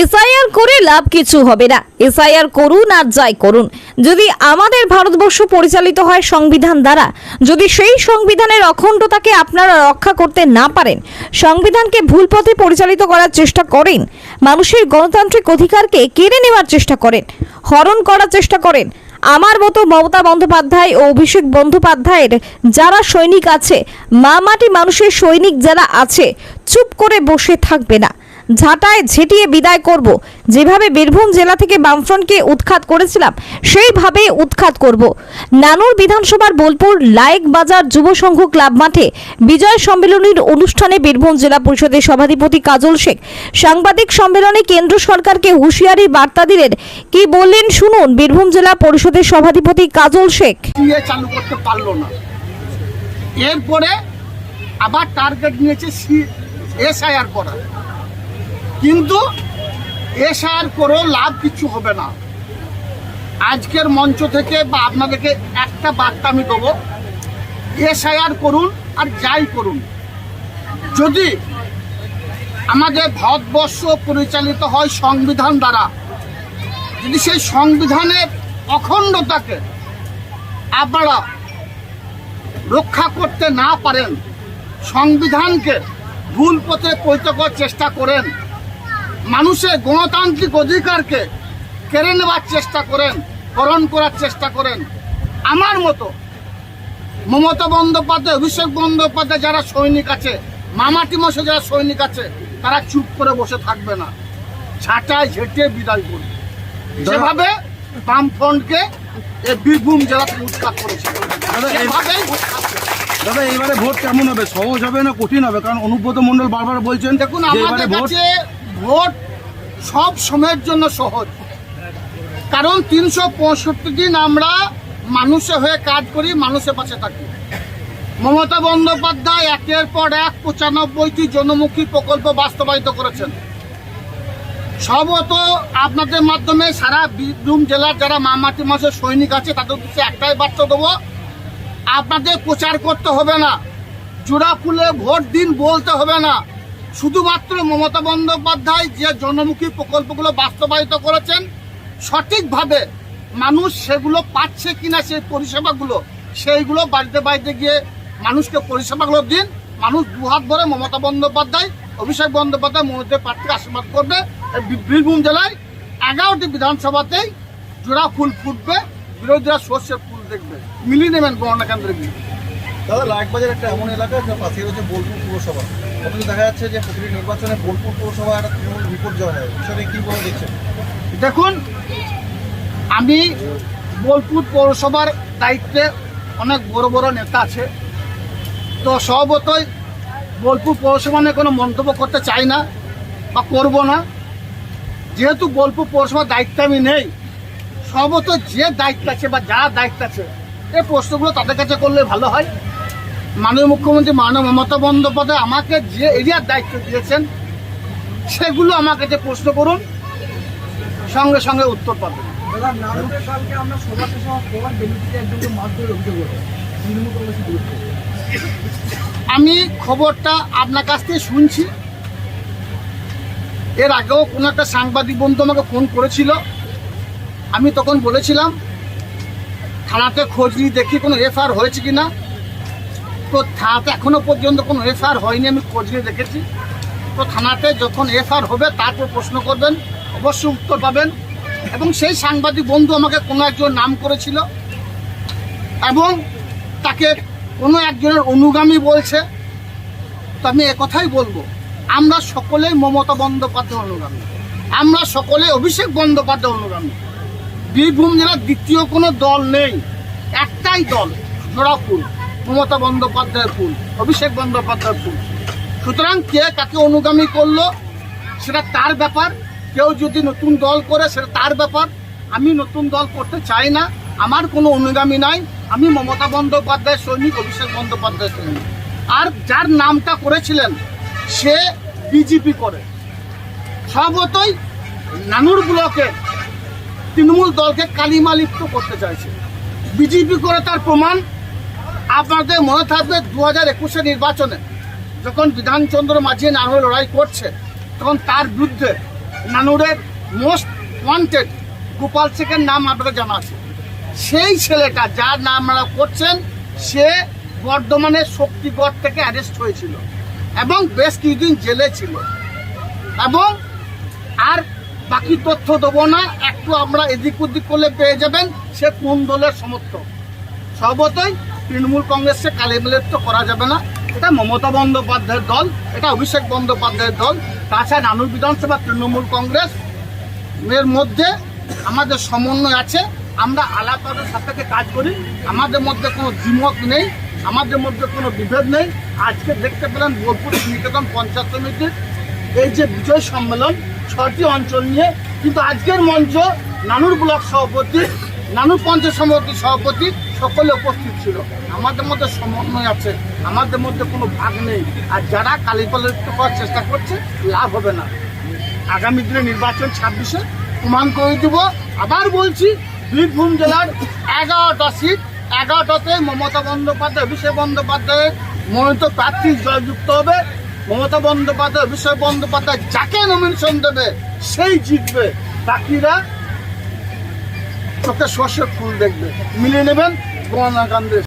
SIR করে লাভ কিছু হবে না। এসআইআর করুন আর যাই করুন। যদি আমাদের ভারতবর্ষ পরিচালিত হয় সংবিধান দ্বারা, যদি সেই সংবিধানের অখণ্ডতাকে আপনারা রক্ষা করতে না পারেন, সংবিধানকে ভুল পথে পরিচালিত করার চেষ্টা করেন, মানুষের গণতান্ত্রিক অধিকারকে কেড়ে নেওয়ার চেষ্টা করেন, হরণ করার চেষ্টা করেন, আমার মতো মমতা বন্দ্যোপাধ্যায় ও অভিষেক বন্দ্যোপাধ্যায়ের যারা সৈনিক আছে, মা মাটি মানুষের সৈনিক যারা আছে, চুপ করে বসে থাকবে না। ঝাঁটায় ঝেঁটিয়ে বিদায় করব। যেভাবে বীরভূম জেলা থেকে বামফ্রন্টকে উৎখাত করেছিলাম সেইভাবে উৎখাত করব। নানুর বিধানসভার বোলপুর লায়েক বাজার যুব সংঘ ক্লাব মাঠে বিজয় সম্মেলনীর অনুষ্ঠানে বীরভূম জেলা পরিষদের সভাধিপতি কাজল শেখ সাংবাদিক সম্মেলনে কেন্দ্র সরকারকে হুঁশিয়ারি বার্তা দিলেন। কি বললেন শুনুন, বীরভূম জেলা পরিষদের সভাধিপতি কাজল শেখ। চালু করতে পারল না। এরপরে আবার টার্গেট নিয়েছে এসআইআর করা। কিন্তু এসআইআর করেও লাভ কিছু হবে না। আজকের মঞ্চ থেকে বা আপনাদেরকে একটা বার্তা আমি দেবো এসআইআর করুন আর যাই করুন। যদি আমাদের ভারতবর্ষ পরিচালিত হয় সংবিধান দ্বারা, যদি সেই সংবিধানের অখণ্ডতাকে আপনারা রক্ষা করতে না পারেন, সংবিধানকে ভুল পথে পরিত করার চেষ্টা করেন মানুষের গণতান্ত্রিক অধিকারকে কেড়ে নেওয়ার চেষ্টা করেন হরণ করার চেষ্টা করেন। আমার মতো মমতা বন্দ্যোপাধ্যায় অভিষেক বন্দ্যোপাধ্যায় যারা সৈনিক আছে মামাটি মশে যারা সৈনিক আছে তারা চুপ করে বসে থাকবে না। ছাঁটায় ঝেঁটে বিদায় করবে। যেভাবে বামফ্রন্টকে এই বীরভূম জেলা থেকে উৎখাত করেছে। দাদা এবারে ভোট কেমন হবে? সহজ হবে না কঠিন হবে? কারণ অনুব্রত মন্ডল বারবার বলছেন দেখুন আমাদের কাছে ভোট সব সময়ের জন্য সহজ। কারণ তিনশো পঁয়ষট্টি দিন আমরা মানুষে হয়ে কাজ করি, মানুষের পাশে থাকি। মমতা বন্দ্যোপাধ্যায় একের পর এক পঁচানব্বইটি জনমুখী প্রকল্প বাস্তবায়িত করেছেন। সম্ভবত আপনাদের মাধ্যমে সারা বীরভূম জেলার যারা মামাটি মাসের সৈনিক আছে, তাদের উদ্দেশ্যে একটাই বার্তা দেবো, আপনাদের প্রচার করতে হবে না। জোড়া ফুলে ভোট দিন বলতে হবে না। শুধুমাত্র মমতা বন্দ্যোপাধ্যায় যে জনমুখী প্রকল্পগুলো বাস্তবায়িত করেছেন, সঠিকভাবে মানুষ সেগুলো পাচ্ছে কিনা সেই পরিষেবাগুলো, সেইগুলো বাড়িতে বাড়িতে গিয়ে মানুষকে পরিষেবাগুলো দিন। মানুষ দুহাত ভরে মমতা বন্দ্যোপাধ্যায়, অভিষেক বন্দ্যোপাধ্যায়, মমতা প্রার্থীকে আশীর্বাদ করবে। বীরভূম জেলায় এগারোটি বিধানসভাতেই জোড়া ফুল ফুটবে, বিরোধীরা সর্ষের ফুল দেখবে। মিলিয়ে নেবেন গণনা কেন্দ্রে গিয়ে দাদা লাখবাজার একটা এমন এলাকা যার পাশে রয়েছে বোলপুর পৌরসভা। যে দেখুন, আমি বোলপুর পৌরসভার দায়িত্বে অনেক বড় বড় নেতা আছে। তো স্বভাবতই বোলপুর পৌরসভা নিয়ে কোনো মন্তব্য করতে চাই না বা করব না। যেহেতু বোলপুর পৌরসভার দায়িত্বে আমি নেই স্বভাবত যে দায়িত্ব আছে বা যার দায়িত্ব আছে, এই প্রশ্নগুলো তাদের কাছে করলে ভালো হয়। মাননীয় মুখ্যমন্ত্রী মাননীয় মমতা বন্দ্যোপাধ্যায় আমাকে যে এরিয়ার দায়িত্ব দিয়েছেন সেগুলো আমার কাছে প্রশ্ন করুন সঙ্গে সঙ্গে উত্তর পাবেন। আমি খবরটা আপনার কাছ থেকে শুনছি। এর আগেও কোনো একটা সাংবাদিক বন্ধু আমাকে ফোন করেছিল। আমি তখন বলেছিলাম থানাতে খোঁজ নিয়ে দেখি কোনো এফআইআর হয়েছে কি না তো থানাতে এখনও পর্যন্ত কোনো এফআইআর হয়নি, আমি খোঁজ নিয়ে দেখেছি। তো থানাতে যখন এফআইআর হবে, তারপর প্রশ্ন করবেন, অবশ্যই উত্তর পাবেন। এবং সেই সাংবাদিক বন্ধু আমাকে কোনো একজন নাম করেছিল এবং তাকে কোনো একজনের অনুগামী বলছে। তো আমি একথাই বলব, আমরা সকলেই মমতা বন্দ্যোপাধ্যায় অনুগামী। আমরা সকলে অভিষেক বন্দ্যোপাধ্যায় অনুগামী। বীরভূম জেলার দ্বিতীয় কোনো দল নেই, একটাই দল জোড়া ফুল মমতা বন্দ্যোপাধ্যায়ের ফুল, অভিষেক বন্দ্যোপাধ্যায়ের ফুল। সুতরাং কে কাকে অনুগামী করল, সেটা তার ব্যাপার। কেউ যদি নতুন দল করে, সেটা তার ব্যাপার। আমি নতুন দল করতে চাই না, আমার কোনো অনুগামী নাই। আমি মমতা বন্দ্যোপাধ্যায় সৈনিক, অভিষেক বন্দ্যোপাধ্যায় সৈনিক। আর যার নামটা করেছিলেন, সে বিজেপি করে। স্বভাবতই নানুর ব্লকে তৃণমূল দলকে কালিমা লিপ্ত করতে চাইছে। বিজেপি করে তার প্রমাণ আপনাদের মনে থাকবে দু হাজার একুশে নির্বাচনে যখন বিধানচন্দ্র মাঝি না হয়ে লড়াই করছে, তখন তার বিরুদ্ধে নানুরের মোস্ট ওয়ান্টেড গোপাল শেখের নাম আপনাকে জানা আছে। সেই ছেলেটা যার নাম আপনারা করছেন, সে বর্ধমানের শক্তিগড় থেকে অ্যারেস্ট হয়েছিল এবং বেশ কিছুদিন জেলে ছিল। এবং আর বাকি তথ্য দেবো না, একটু আমরা এদিক ওদিক করলে পেয়ে যাবেন, সে কোন দলের সমর্থক? সর্বতই তৃণমূল কংগ্রেসে কংগ্রেসকে কালেবেলিত করা যাবে না। এটা মমতা বন্দ্যোপাধ্যায়ের দল, এটা অভিষেক বন্দ্যোপাধ্যায়ের দল, তাছাড়া নানুর বিধানসভা তৃণমূল কংগ্রেস এর মধ্যে আমাদের সমন্বয় আছে। আমরা আলাপাদের সাথে কাজ করি। আমাদের মধ্যে কোনো দ্বিমত নেই, আমাদের মধ্যে কোনো বিভেদ নেই। আজকে দেখতে পেলেন বোলপুর নিকেতন পঞ্চায়েত সমিতির এই যে বিজয় সম্মেলন ছটি অঞ্চল নিয়ে। কিন্তু আজকের মঞ্চ নানুর ব্লক সভাপতি নানুর পঞ্চায়েত সমিতি সভাপতি সকলে উপস্থিত ছিল। আমাদের মধ্যে সমন্বয় আছে, আমাদের মধ্যে কোনো ভাগ নেই। আর যারা কালিপালিত করার চেষ্টা করছে, লাভ হবে না। আগামী দিনে নির্বাচন ছাব্বিশে প্রমাণ করে দিব। আবার বলছি, বীরভূম জেলার এগারোটা সিট, এগারোটাতে মমতা বন্দ্যোপাধ্যায়, অভিষেক বন্দ্যোপাধ্যায়ের মনোনীত প্রার্থী জয়যুক্ত হবে। মমতা বন্দ্যোপাধ্যায়, অভিষেক বন্দ্যোপাধ্যায় যাকে নমিনেশন দেবে, সেই জিতবে। বাকিরা চোখে সর্ষে ফুল দেখবে। মিলিয়ে নেবেন গণনা